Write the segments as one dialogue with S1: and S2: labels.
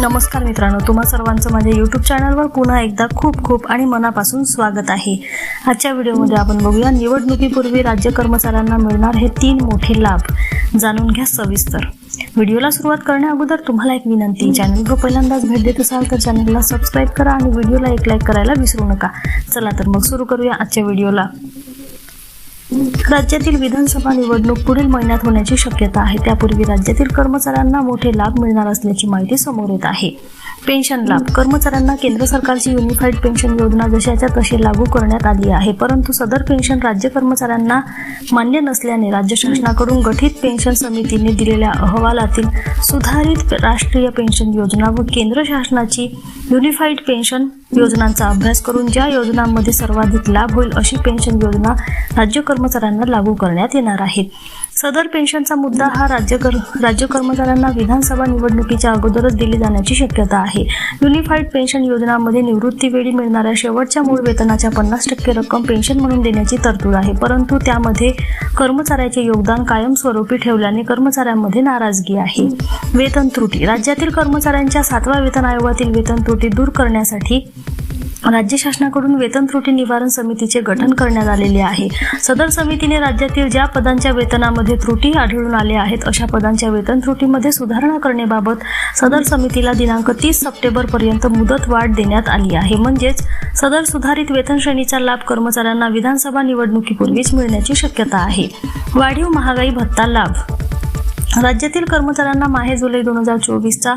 S1: नमस्कार मित्रांनो तुम्हा सर्वांचं माझ्या यूट्यूब चॅनलवर पुन्हा एकदा खूप खूप आणि मनापासून स्वागत आहे. आजच्या व्हिडिओमध्ये आपण बघूया निवडणुकीपूर्वी राज्य कर्मचाऱ्यांना मिळणार हे तीन मोठे लाभ. जाणून घ्या सविस्तर. व्हिडिओला सुरुवात करण्या अगोदर तुम्हाला एक विनंती चॅनलवर पहिल्यांदाच भेट देत असाल तर चॅनलला सबस्क्राईब करा आणि व्हिडिओला एक लाईक करायला विसरू नका. चला तर मग सुरू करूया आजच्या व्हिडिओला. राज्यातील विधानसभा निवडणूक पुढील महिन्यात होण्याची शक्यता आहे. त्यापूर्वी राज्यातील कर्मचाऱ्यांना मोठे लाभ मिळणार असल्याची माहिती समोर येत आहे. पेन्शन लाभ. कर्मचाऱ्यांना केंद्र सरकारची युनिफाईड पेन्शन योजना जशाच्या तशी लागू करण्यात आली आहे. परंतु सदर पेन्शन राज्य कर्मचाऱ्यांना मान्य नसल्याने राज्य शासनाकडून गठीत पेन्शन समितीने दिलेल्या अहवालातील सुधारित राष्ट्रीय पेन्शन योजना व केंद्र शासनाची युनिफाईड पेन्शन योजनांचा अभ्यास करून ज्या योजनांमध्ये सर्वाधिक लाभ होईल अशी पेन्शन योजना राज्य कर्मचाऱ्यांना लागू करण्यात येणार आहे. सदर पेन्शनचा मुद्दा हा राज्य कर राज्य कर्मचाऱ्यांना विधानसभा निवडणुकीच्या अगोदरच दिली जाण्याची शक्यता आहे. युनिफाईड पेन्शन योजनामध्ये निवृत्तीवेळी मिळणाऱ्या शेवटच्या मूळ वेतनाच्या पन्नास टक्के रक्कम पेन्शन म्हणून देण्याची तरतूद आहे. परंतु त्यामध्ये कर्मचाऱ्याचे योगदान कायमस्वरूपी ठेवल्याने कर्मचाऱ्यांमध्ये नाराजगी आहे. वेतन त्रुटी. राज्यातील कर्मचाऱ्यांच्या सातव्या वेतन आयोगातील वेतन त्रुटी दूर करण्यासाठी राज्य शासनाकडून वेतन त्रुटी निवारण समितीचे गठन करण्यात आलेले आहे. सदर समितीने राज्यातील ज्या पदांच्या वेतनामध्ये त्रुटी आढळून आले आहेत अशा पदांच्या वेतन त्रुटीमध्ये सुधारणा करण्याबाबत सदर समितीला दिनांक तीस सप्टेंबर पर्यंत मुदत वाढ देण्यात आली आहे. म्हणजेच सदर सुधारित वेतन श्रेणीचा लाभ कर्मचाऱ्यांना विधानसभा निवडणुकीपूर्वीच मिळण्याची शक्यता आहे. वाढीव महागाई भत्ता लाभ. राज्यातील कर्मचाऱ्यांना माहे जुलै दोन हजार चोवीसचा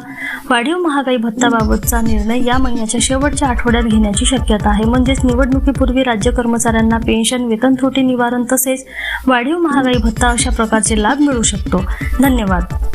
S1: वाढीव महागाई भत्ताबाबतचा निर्णय या महिन्याच्या शेवटच्या आठवड्यात घेण्याची शक्यता आहे. म्हणजेच निवडणुकीपूर्वी राज्य कर्मचाऱ्यांना पेन्शन वेतन त्रुटी निवारण तसेच वाढीव महागाई भत्ता अशा प्रकारचे लाभ मिळू शकतो. धन्यवाद.